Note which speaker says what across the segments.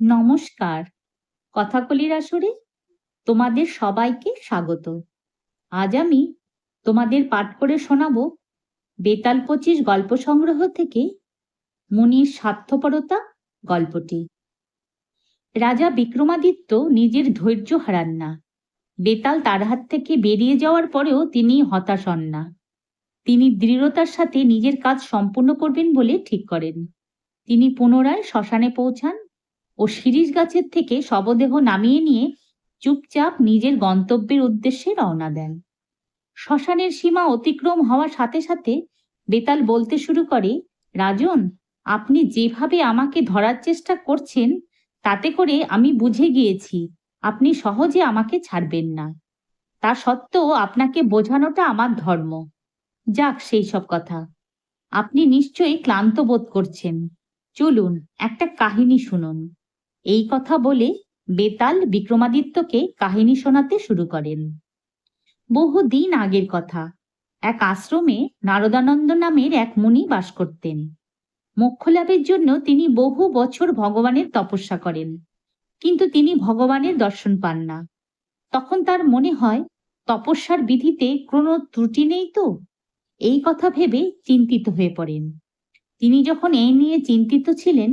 Speaker 1: নমস্কার, কথাকলির আসরে তোমাদের সবাইকে স্বাগত। আজ আমি তোমাদের পাঠ করে শোনাব বেতাল পঁচিশ গল্প সংগ্রহ থেকে মুনির স্বার্থপরতা গল্পটি। রাজা বিক্রমাদিত্য নিজের ধৈর্য হারান না। বেতাল তার হাত থেকে বেরিয়ে যাওয়ার পরেও তিনি হতাশ হন না। তিনি দৃঢ়তার সাথে নিজের কাজ সম্পূর্ণ করবেন বলে ঠিক করেন। তিনি পুনরায় শ্মশানে পৌঁছান ও শিরিষ গাছের থেকে শবদেহ নামিয়ে নিয়ে চুপচাপ নিজের গন্তব্যের উদ্দেশ্যে রওনা দেন। শ্মশানের সীমা অতিক্রম হওয়ার সাথে সাথে বেতাল বলতে শুরু করে, রাজন, আপনি যেভাবে আমাকে ধরার চেষ্টা করছেন, তাতে করে আমি বুঝে গিয়েছি, আপনি সহজে আমাকে ছাড়বেন না। তা সত্ত্বেও আপনাকে বোঝানোটা আমার ধর্ম। যাক, সেই সব কথা। আপনি নিশ্চয়ই ক্লান্ত বোধ করছেন। চলুন, একটা কাহিনী শুনুন। এই কথা বলে বেতাল বিক্রমাদিত্যকে কাহিনী শোনাতে শুরু করেন। বহুদিন আগের কথা, এক আশ্রমে নারদানন্দ নামের এক মুনি বাস করতেন। মোক্ষ লাভের জন্য তিনি বহু বছর ভগবানের তপস্যা করেন, কিন্তু তিনি ভগবানের দর্শন পান না। তখন তার মনে হয়, তপস্যার বিধিতে কোনো ত্রুটি নেই তো? এই কথা ভেবে চিন্তিত হয়ে পড়েন। তিনি যখন এই নিয়ে চিন্তিত ছিলেন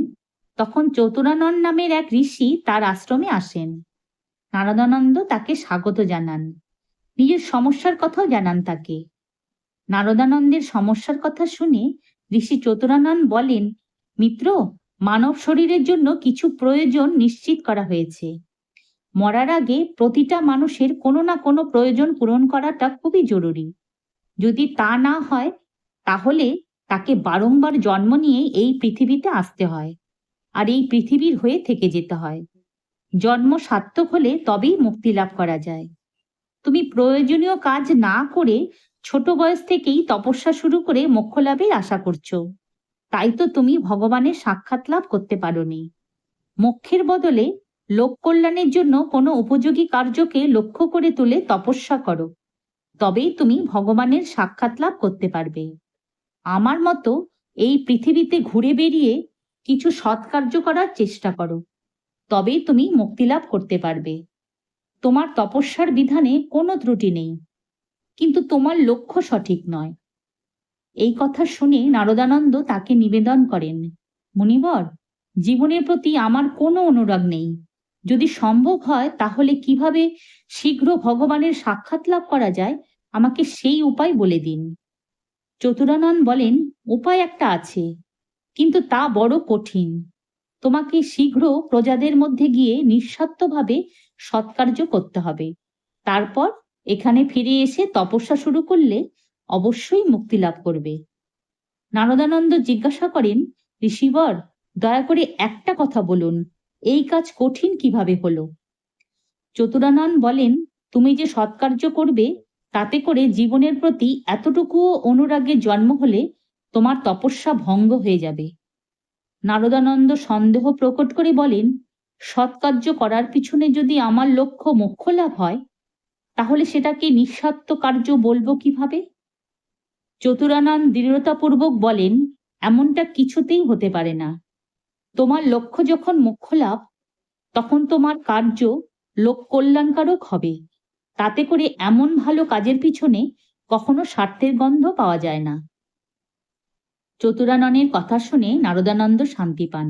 Speaker 1: তখন চতুরানন নামের এক ঋষি তার আশ্রমে আসেন। নারদানন্দ তাকে স্বাগত জানান। নিজের সমস্যার কথাও জানান তাকে। নারদানন্দের সমস্যার কথা শুনে ঋষি চতুরানন বলেন, মিত্র, মানব শরীরের জন্য কিছু প্রয়োজন নিশ্চিত করা হয়েছে। মরার আগে প্রতিটা মানুষের কোনো না কোনো প্রয়োজন পূরণ করাটা খুবই জরুরি। যদি তা না হয়, তাহলে তাকে বারংবার জন্ম নিয়ে এই পৃথিবীতে আসতে হয়। আর এই পৃথিবীর হয়ে থেকে যেতে হয়। জন্ম সার্থক হলে তবেই মুক্তি লাভ করা যায়। তুমি প্রয়োজনীয় কাজ না করে ছোট বয়স থেকেই তপস্যা শুরু করে মোক্ষ লাভের আশা করছ। তাই তো তুমি ভগবানের সাক্ষাৎ লাভ করতে পারোনি। মোক্ষের বদলে লোক কল্যাণের জন্য কোনো উপযোগী কার্যকে লক্ষ্য করে তুলে তপস্যা করো। তবেই তুমি ভগবানের সাক্ষাৎ লাভ করতে পারবে। আমার মতো এই পৃথিবীতে ঘুরে বেরিয়ে কিছু সৎকার্য করার চেষ্টা করো তবেই তুমি মুক্তি লাভ করতে পারবে। তোমার তপস্যার বিধানে কোনো ত্রুটি নেই, কিন্তু তোমার লক্ষ্য সঠিক নয়। এই কথা শুনে নারদানন্দ তাকে নিবেদন করেন, মুনিবর, জীবনের প্রতি আমার কোনো অনুরাগ নেই। যদি সম্ভব হয় তাহলে কীভাবে শীঘ্র ভগবানের সাক্ষাৎ লাভ করা যায়, আমাকে সেই উপায় বলে দিন। চতুরানন বলেন, উপায় একটা আছে। কিন্তু তা বড় কঠিন। তোমাকে শীঘ্র প্রজাদের মধ্যে গিয়ে নিঃস্বার্থভাবে সৎকার্য করতে হবে। তারপর এখানে ফিরে এসে তপস্যা শুরু করলে অবশ্যই মুক্তি লাভ করবে। নারদানন্দ জিজ্ঞাসা করেন, ঋষিবর, দয়া করে একটা কথা বলুন, এই কাজ কঠিন কীভাবে হলো? চতুরানন বলেন, তুমি যে সৎকার্য করবে, তাতে করে জীবনের প্রতি এতটুকুও অনুরাগের জন্ম হলে তোমার তপস্যা ভঙ্গ হয়ে যাবে। নারদানন্দ সন্দেহ প্রকট করে বলেন, সৎকার্য করার পিছনে যদি আমার লক্ষ্য মোক্ষ লাভ হয়, তাহলে সেটাকে নিঃস্বার্থ কার্য বলব কীভাবে? চতুরানন দৃঢ়তাপূর্বক বলেন, এমনটা কিছুতেই হতে পারে না। তোমার লক্ষ্য যখন মোক্ষ লাভ তখন তোমার কার্য লোক কল্যাণকারক হবে। তাতে করে এমন ভালো কাজের পিছনে কখনো স্বার্থের গন্ধ পাওয়া যায় না। চতুরাননের কথা শুনে নারদানন্দ শান্তি পান।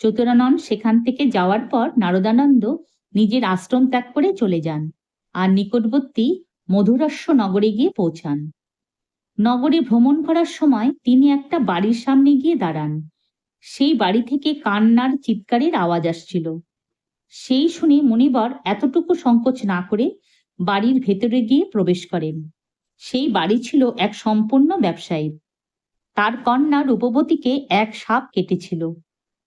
Speaker 1: চতুরানন সেখান থেকে যাওয়ার পর নারদানন্দ নিজের আশ্রম ত্যাগ করে চলে যান আর নিকটবর্তী মধুরাস্য নগরে গিয়ে পৌঁছান। নগরে ভ্রমণ করার সময় তিনি একটা বাড়ির সামনে গিয়ে দাঁড়ান। সেই বাড়ি থেকে কান্নার চিৎকারের আওয়াজ আসছিল। সেই শুনে মনিবর এতটুকু সংকোচ না করে বাড়ির ভেতরে গিয়ে প্রবেশ করেন। সেই বাড়ি ছিল এক সম্পূর্ণ ব্যবসায়ী তার কন্যা রূপবতীকে এক সাপ কেটেছিল।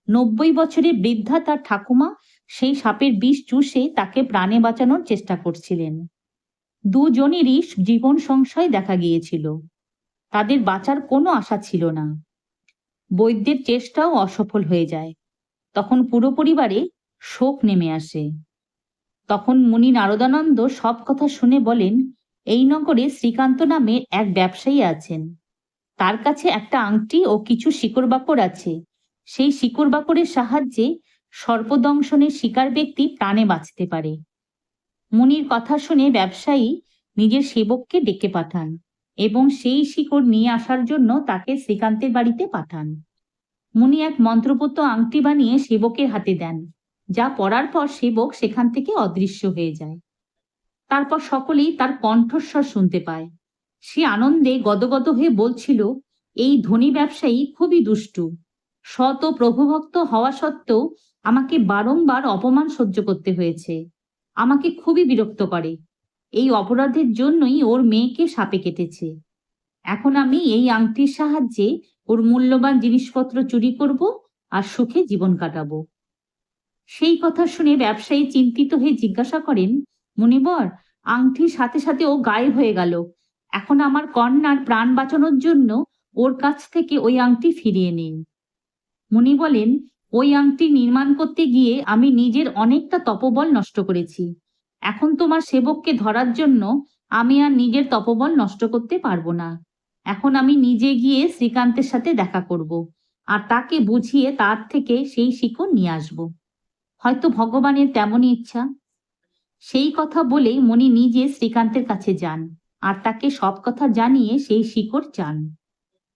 Speaker 1: নব্বই বছরের বৃদ্ধা তার ঠাকুমা সেই সাপের বিষ চুষে তাকে প্রাণে বাঁচানোর চেষ্টা করছিলেন। দুজনেরই জীবন সংশয় দেখা গিয়েছিল। তাদের বাঁচার কোনো আশা ছিল না। বৈদ্যের চেষ্টাও অসফল হয়ে যায়। তখন পুরো পরিবারে শোক নেমে আসে। তখন মুনি নারদানন্দ সব কথা শুনে বলেন, এই নগরে শ্রীকান্ত নামের এক ব্যবসায়ী আছেন। তার কাছে একটা আংটি ও কিছু শিকড় বাকড় আছে। সেই শিকড় বাকড়ের সাহায্যে সর্পদংশনের শিকার ব্যক্তি প্রাণে বাঁচতে পারে। মুনির কথা শুনে ব্যবসায়ী নিজের সেবককে ডেকে পাঠান এবং সেই শিকড় নিয়ে আসার জন্য তাকে শ্রীকান্তের বাড়িতে পাঠান। মুনি এক মন্ত্রপুত আংটি বানিয়ে সেবকের হাতে দেন, যা পরার পর সেবক সেখান থেকে অদৃশ্য হয়ে যায়। তারপর সকলেই তার কণ্ঠস্বর শুনতে পায়। সে আনন্দে গদগদ হয়ে বলছিল, এই ধনী ব্যবসায়ী খুবই দুষ্টু। শত প্রভুভক্ত হওয়া সত্ত্বেও আমাকে বারংবার অপমান সহ্য করতে হয়েছে। আমাকে খুবই বিরক্ত করে। এই অপরাধের জন্যই ওর মেয়েকে সাপে কেটেছে। এখন আমি এই আংটির সাহায্যে ওর মূল্যবান জিনিসপত্র চুরি করব আর সুখে জীবন কাটাবো। সেই কথা শুনে ব্যবসায়ী চিন্তিত হয়ে জিজ্ঞাসা করেন, মুনিবর, আংটির সাথে সাথে ও গায়েব হয়ে গেল। এখন আমার কন্যার প্রাণ বাঁচানোর জন্য ওর কাছ থেকে ওই আংটি ফিরিয়ে নিন। মুনি বলেন, ওই আংটি নির্মাণ করতে গিয়ে আমি নিজের অনেকটা তপবল নষ্ট করেছি। এখন তোমার সেবককে ধরার জন্য আমি আর নিজের তপবল নষ্ট করতে পারব না। এখন আমি নিজে গিয়ে শ্রীকান্তের সাথে দেখা করব আর তাকে বুঝিয়ে তার থেকে সেই শিকড় নিয়ে আসব। হয়তো ভগবানের তেমনই ইচ্ছা? সেই কথা বলে মনি নিজে শ্রীকান্তের কাছে যান। আর তাকে সব কথা জানিয়ে সেই শিকড় চান।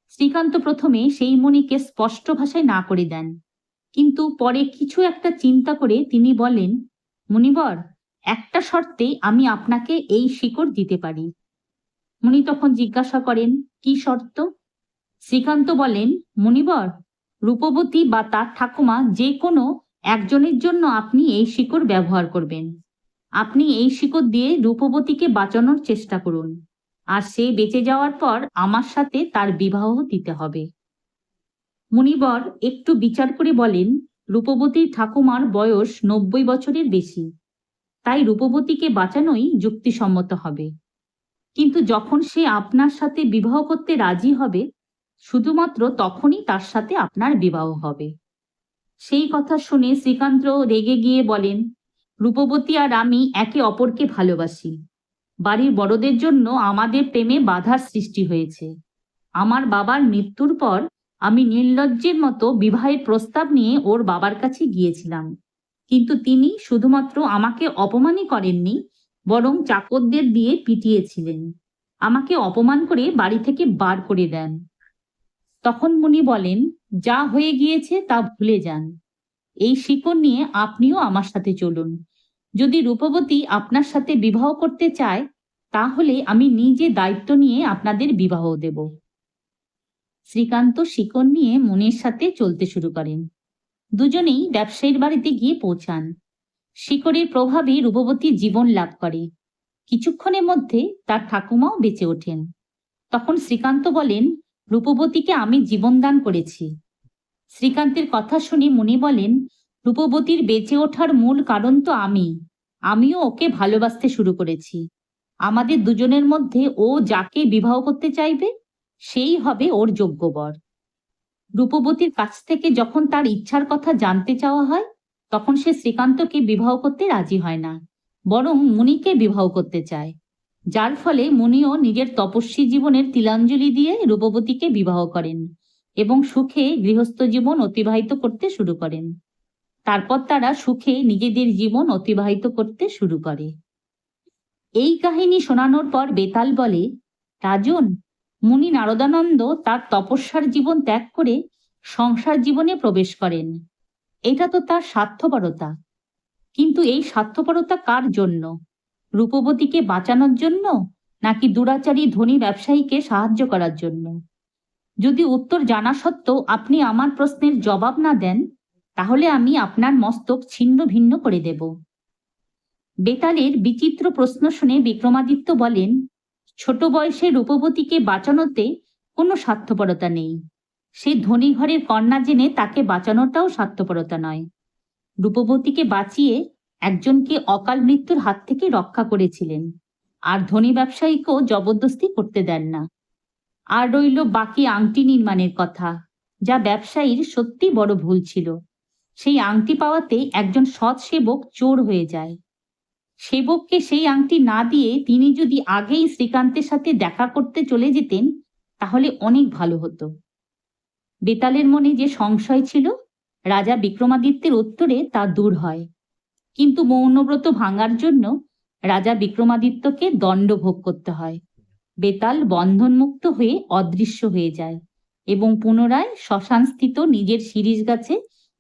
Speaker 1: শ্রীকান্ত প্রথমে সেই মণিকে স্পষ্ট ভাষায় না করে দেন, কিন্তু পরে কিছু একটা চিন্তা করে তিনি বলেন, মুনিবর, একটা শর্তে আমি আপনাকে এই শিকড় দিতে পারি। মুনি তখন জিজ্ঞাসা করেন, কি শর্ত? শ্রীকান্ত বলেন, মুনিবর, রূপবতী বা তার ঠাকুমা যে কোনো একজনের জন্য আপনি এই শিকড় ব্যবহার করবেন। আপনি এই শিকড় দিয়ে রূপবতীকে বাঁচানোর চেষ্টা করুন। আর সে বেঁচে যাওয়ার পর আমার সাথে তার বিবাহ দিতে হবে। মুনিবর একটু বিচার করে বলেন, রূপবতীর ঠাকুমার বয়স নব্বই বছরের বেশি। তাই রূপবতীকে বাঁচানোই যুক্তিসম্মত হবে। কিন্তু যখন সে আপনার সাথে বিবাহ করতে রাজি হবে, শুধুমাত্র তখনই তার সাথে আপনার বিবাহ হবে। সেই কথা শুনে শ্রীকান্ত রেগে গিয়ে বলেন রূপবতী আর আমি একে অপরকে ভালোবাসি। বাড়ির বড়দের জন্য আমাদের প্রেমে বাধার সৃষ্টি হয়েছে। আমার বাবার মৃত্যুর পর আমি নির্লজ্জের মতো বিবাহের প্রস্তাব নিয়ে ওর বাবার কাছে গিয়েছিলাম। কিন্তু তিনি শুধুমাত্র আমাকে অপমানই করেননি, বরং চাকরদের দিয়ে পিটিয়েছিলেন। আমাকে অপমান করে বাড়ি থেকে বার করে দেন। তখন মুনি বলেন, যা হয়ে গিয়েছে তা ভুলে যান। এই শিকড় নিয়ে আপনিও আমার সাথে চলুন। যদি রূপবতী আপনার সাথে বিবাহ করতে চায়, তাহলে আমি নিজে দায়িত্ব নিয়ে আপনাদের বিবাহ দেব। শ্রীকান্ত শিকড় নিয়ে মনের সাথে চলতে শুরু করেন। দুজনেই ব্যবসায়ীর বাড়িতে গিয়ে পৌঁছান। শিকড়ের প্রভাবে রূপবতী জীবন লাভ করে। কিছুক্ষণের মধ্যে তার ঠাকুমাও বেঁচে ওঠেন। তখন শ্রীকান্ত বলেন, রূপবতীকে আমি জীবনদান করেছি। শ্রীকান্তের কথা শুনে মুনি বলেন রূপবতীর বেঁচে ওঠার মূল কারণ তো আমি। আমিও ওকে ভালোবাসতে শুরু করেছি। আমাদের দুজনের মধ্যে ও যাকে বিবাহ করতে চাইবে, সেই হবে ওর যোগ্য বর রূপবতীর কাছ থেকে যখন তার ইচ্ছার কথা জানতে চাওয়া হয়, তখন সে শ্রীকান্তকে বিবাহ করতে রাজি হয় না, বরং মুনিকে বিবাহ করতে চায়। যার ফলে মুনিও নিজের তপস্বী জীবনের তিলাঞ্জলি দিয়ে রূপবতীকে বিবাহ করেন এবং সুখে গৃহস্থ জীবন অতিবাহিত করতে শুরু করেন। তারপর তারা সুখে নিজেদের জীবন অতিবাহিত করতে শুরু করে। এই কাহিনী শোনানোর পর বেতাল বলে, রাজন, মুনি নারদানন্দ তার তপস্যার জীবন ত্যাগ করে সংসার জীবনে প্রবেশ করেন। এটা তো তার স্বার্থপরতা। কিন্তু এই স্বার্থপরতা কার জন্য? রূপবতীকে বাঁচানোর জন্য নাকি দুরাচারী ধনী ব্যবসায়ীকে সাহায্য করার জন্য? যদি উত্তর জানা সত্ত্বেও আপনি আমার প্রশ্নের জবাব না দেন তাহলে আমি আপনার মস্তক ছিন্ন ভিন্ন করে দেব। বেতালের বিচিত্র প্রশ্ন শুনে বিক্রমাদিত্য বলেন, ছোট বয়সে রূপবতীকে বাঁচানোতে কোনো স্বার্থপরতা নেই। সে ধনী ঘরের কন্যা জেনে তাকে বাঁচানোটাও স্বার্থপরতা নয়। রূপবতীকে বাঁচিয়ে একজনকে অকাল মৃত্যুর হাত থেকে রক্ষা করেছিলেন। আর ধনী ব্যবসায়ীকেও জবরদস্তি করতে দেন না। আর রইল বাকি আংটি নির্মাণের কথা, যা ব্যবসায়ীর সত্যি বড় ভুল ছিল। সেই আংটি পাওয়াতে একজন সৎ সেবক চোর হয়ে যায়। সেবককে সেই আংটি না দিয়ে তিনি যদি আগেই শ্রীকান্তের সাথে দেখা করতে চলে যেতেন, তাহলে অনেক ভালো হতো। বেতালের মনে যে সংশয় ছিল, রাজা বিক্রমাদিত্যের উত্তরে তা দূর হয়। কিন্তু মৌনব্রত ভাঙার জন্য রাজা বিক্রমাদিত্যকে দণ্ড ভোগ করতে হয়। বেতাল বন্ধনমুক্ত হয়ে অদৃশ্য হয়ে যায় এবং পুনরায় শ্মশানস্থিত নিজের শিরিষ গাছে